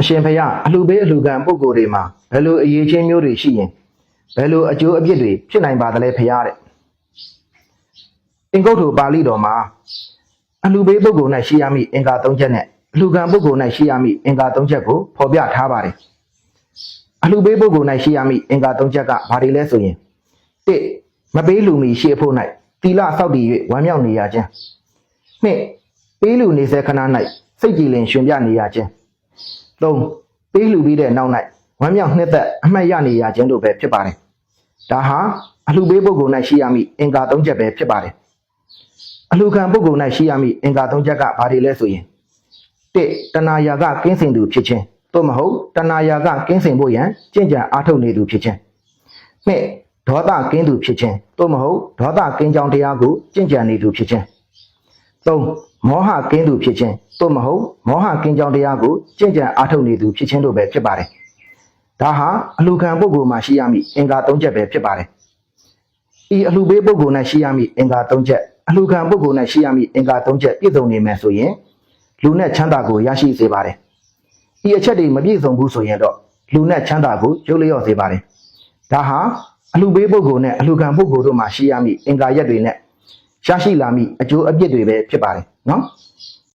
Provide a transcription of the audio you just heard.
အရှင်ဖျားအလှပေးအလှခံပုဂ္ဂိုလ်တွေမှာဘယ်လိုအရေးချင်းမျိုးတွေရှိရင်ဘယ်လိုအကျိုးအပြစ်တွေဖြစ်နိုင်ပါသလဲဖျားတဲ့အင်္ဂုတ္တပါဠိတော်မှာအလှပေးပုဂ္ဂိုလ်၌ရှိရမည့်အင်္ဂါ၃ချက်နဲ့အလှခံပုဂ္ဂိုလ်၌ရှိရမည့်အင်္ဂါ၃ချက်ကိုဖော်ပြထားပါတယ်အလှပေးပုဂ္ဂိုလ်၌ရှိရမည့်အင်္ဂါ၃ချက်ကဘာတွေလဲဆိုရင်၁မပေးလူမီရှေ့ဖို့၌တီလဆောက်တည်၍ဝမ်းမြောက်နေရခြင်း၂ပေးလူနေစေခဏ၌စိတ်ကြည်လင်ရှင်ပြနေရခြင်း ၃ပေးလှူပြီးတဲ့နောက်၌ဝမ်းမြောက်နှစ်သက်အမှတ်ရနေရခြင်းတို့ပဲဖြစ်ပါတယ်။ဒါဟာအလှပေးပုဂ္ဂိုလ်၌ရှိရမည့်အင်္ဂါ၃ချက်ပဲဖြစ်ပါတယ်။အလှခံပုဂ္ဂိုလ်၌ရှိရမည့်အင်္ဂါ၃ချက်ကဘာတွေလဲဆိုရင်၁တဏှာယာကကင်းစင်သူဖြစ်ခြင်းသို့မဟုတ်တဏှာယာကကင်းစင်ဖို့ရန်ကြင်ကြံအားထုတ်နေသူဖြစ်ခြင်း၂ဒေါသကင်းသူဖြစ်ခြင်းသို့မဟုတ်ဒေါသကင်းကြောင်းတရားကိုကြင်ကြံနေသူဖြစ်ခြင်း၃ မောဟကင်းသူဖြစ်ခြင်းသို့မဟုတ်မောဟကင်းကြောင်းတရားကိုကြင်ကြံအားထုတ်နေသူဖြစ်ခြင်းတို့ပဲဖြစ်ပါတယ်။ဒါဟာအလှခံပုဂ္ဂိုလ်မှာရှိရမည့်အင်္ဂါ၃ချက်ပဲဖြစ်ပါတယ်။ဤအလှပေးပုဂ္ဂိုလ်၌ရှိရမည့်အင်္ဂါ၃ချက်အလှခံပုဂ္ဂိုလ်၌ရှိရမည့်အင်္ဂါ၃ချက်ပြည့်စုံနေမယ်ဆိုရင်လူနဲ့ချမ်းသာကိုရရှိစေပါတယ်။ဤအချက်တွေမပြည့်စုံဘူးဆိုရင်တော့လူနဲ့ချမ်းသာကိုရုပ်လျော့စေပါတယ်။ဒါဟာအလှပေးပုဂ္ဂိုလ်နဲ့အလှခံပုဂ္ဂိုလ်တို့မှာရှိရမည့်အင်္ဂါရက်တွေနဲ့ရရှိလာမည့်အကျိုးအပြစ်တွေပဲဖြစ်ပါတယ် နော်